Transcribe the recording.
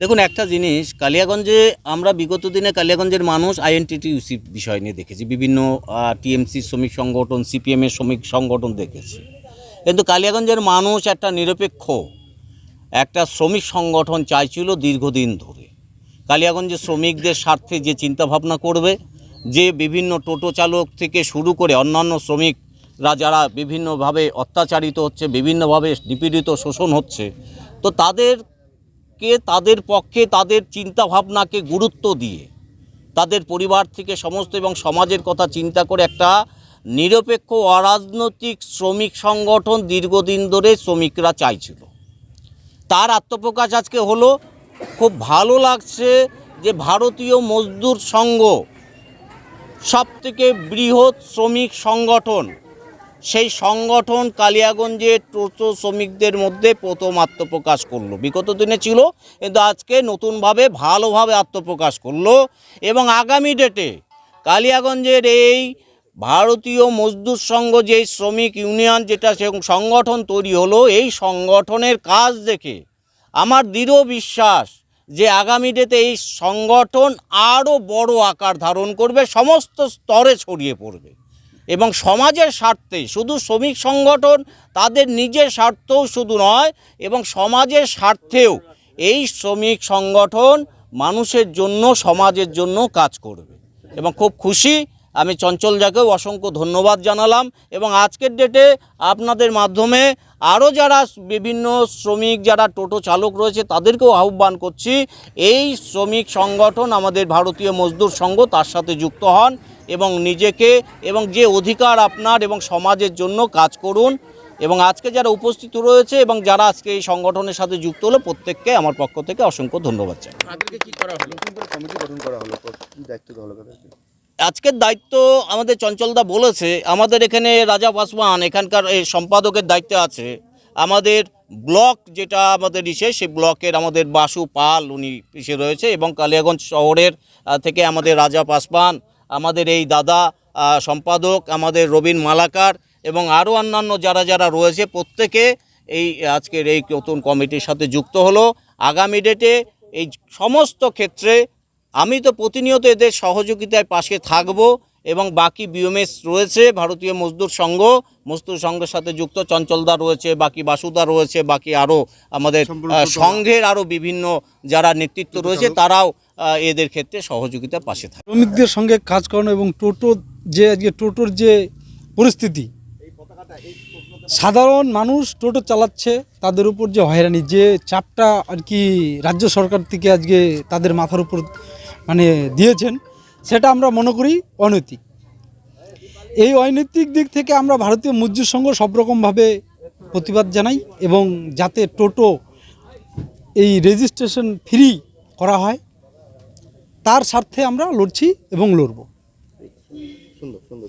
দেখুন, একটা জিনিস, কালিয়াগঞ্জে আমরা বিগত দিনে কালিয়াগঞ্জের মানুষ আইএনটিটিউসি বিষয় নিয়ে দেখেছি। বিভিন্ন টিএমসি শ্রমিক সংগঠন সিপিএমের শ্রমিক সংগঠন দেখেছি। কিন্তু কালিয়াগঞ্জের মানুষ একটা নিরপেক্ষ, একটা শ্রমিক সংগঠন চাইছিল দীর্ঘদিন ধরে। কালিয়াগঞ্জের শ্রমিকদের স্বার্থে যে চিন্তাভাবনা করবে, যে বিভিন্ন টোটো চালক থেকে শুরু করে অন্যান্য শ্রমিকরা যারা বিভিন্নভাবে অত্যাচারিত হচ্ছে, বিভিন্নভাবে নিপীড়িত, শোষণ হচ্ছে, তো তাদেরকে তাদের পক্ষে তাদের চিন্তাভাবনাকে গুরুত্ব দিয়ে, তাদের পরিবার থেকে সমস্ত এবং সমাজের কথা চিন্তা করে একটা নিরপেক্ষ অরাজনৈতিক শ্রমিক সংগঠন দীর্ঘদিন ধরে শ্রমিকরা চাইছিল। তার আত্মপ্রকাশ আজকে হলো, খুব ভালো লাগছে যে ভারতীয় মজদুর সংঘ সবথেকে বৃহৎ শ্রমিক সংগঠন সেই সংগঠন কালিয়াগঞ্জের টোটো শ্রমিকদের মধ্যে প্রথম আত্মপ্রকাশ করল। বিগত দিনে ছিল, কিন্তু আজকে নতুনভাবে ভালোভাবে আত্মপ্রকাশ করল এবং আগামী ডেটে কালিয়াগঞ্জের এই ভারতীয় মজদুর সংঘ যে শ্রমিক ইউনিয়ন যেটা সে সংগঠন তৈরি হলো, এই সংগঠনের কাজ দেখে আমার দৃঢ় বিশ্বাস যে আগামী ডেতে এই সংগঠন আরও বড় আকার ধারণ করবে, সমস্ত স্তরে ছড়িয়ে পড়বে। এবং সমাজের স্বার্থে, শুধু শ্রমিক সংগঠন তাদের নিজের স্বার্থেও শুধু নয়, এবং সমাজের স্বার্থেও এই শ্রমিক সংগঠন মানুষের জন্য, সমাজের জন্য কাজ করবে। এবং খুব খুশি আমি চঞ্চল যাকেও অসংখ্য ধন্যবাদ জানালাম এবং আজকের ডেটে আপনাদের মাধ্যমে আরও যারা বিভিন্ন শ্রমিক, যারা টোটো চালক রয়েছে, তাদেরকেও আহ্বান করছি, এই শ্রমিক সংগঠন আমাদের ভারতীয় মজদুর সংঘ তার সাথে যুক্ত হন এবং নিজেকে এবং যে অধিকার আপনার এবং সমাজের জন্য কাজ করুন এবং আজকে যারা উপস্থিত রয়েছে এবং যারা আজকে এই সংগঠনের সাথে যুক্ত হলো, প্রত্যেককে আমার পক্ষ থেকে অসংখ্য ধন্যবাদ চাই করা হলো? কমিটি গঠন করা হলো দায়িত্ব হলো আজকের দায়িত্ব আমাদের চঞ্চলদা বলেছে, আমাদের এখানে রাজা পাসওয়ান এখানকার সম্পাদকের দায়িত্বে আছে। আমাদের ব্লক যেটা আমাদের ইসে সেই ব্লকের আমাদের বাসু পাল উনি ইসে রয়েছে এবং কালিয়াগঞ্জ শহরের থেকে আমাদের রাজা পাসওয়ান আমাদের এই দাদা সম্পাদক, আমাদের রবীন মালাকার এবং আরও অন্যান্য যারা যারা রয়েছে, প্রত্যেকে এই আজকের এই নতুন কমিটির সাথে যুক্ত হলো। আগামী ডেটে এই সমস্ত ক্ষেত্রে আমি তো প্রতিনিয়ত এদের সহযোগিতায় পাশে থাকব এবং বাকি বিএমএস রয়েছে ভারতীয় মজদুর সংঘ মজদুর সংঘের সাথে যুক্ত চঞ্চলদা রয়েছে বাকি বাসুদা রয়েছে বাকি আরও আমাদের সংঘের আরও বিভিন্ন যারা নেতৃত্ব রয়েছে তারাও এদের ক্ষেত্রে সহযোগিতা পাশে থাকে শ্রমিকদের সঙ্গে কাজ করানো এবং টোটো যে আজকে টোটোর যে পরিস্থিতি সাধারণ মানুষ টোটো চালাচ্ছে তাদের উপর যে হয়রানি যে চাপটা আর কি রাজ্য সরকার থেকে আজকে তাদের মাথার উপর মানে দিয়েছেন, সেটা আমরা মনে করি অনৈতিক। এই অনৈতিক দিক থেকে আমরা ভারতীয় মজদুর সংঘ সব রকমভাবে প্রতিবাদ জানাই এবং যাতে টোটো এই রেজিস্ট্রেশন ফ্রি করা হয়, তার স্বার্থে আমরা লড়ছি এবং লড়ব। সুন্দর সুন্দর।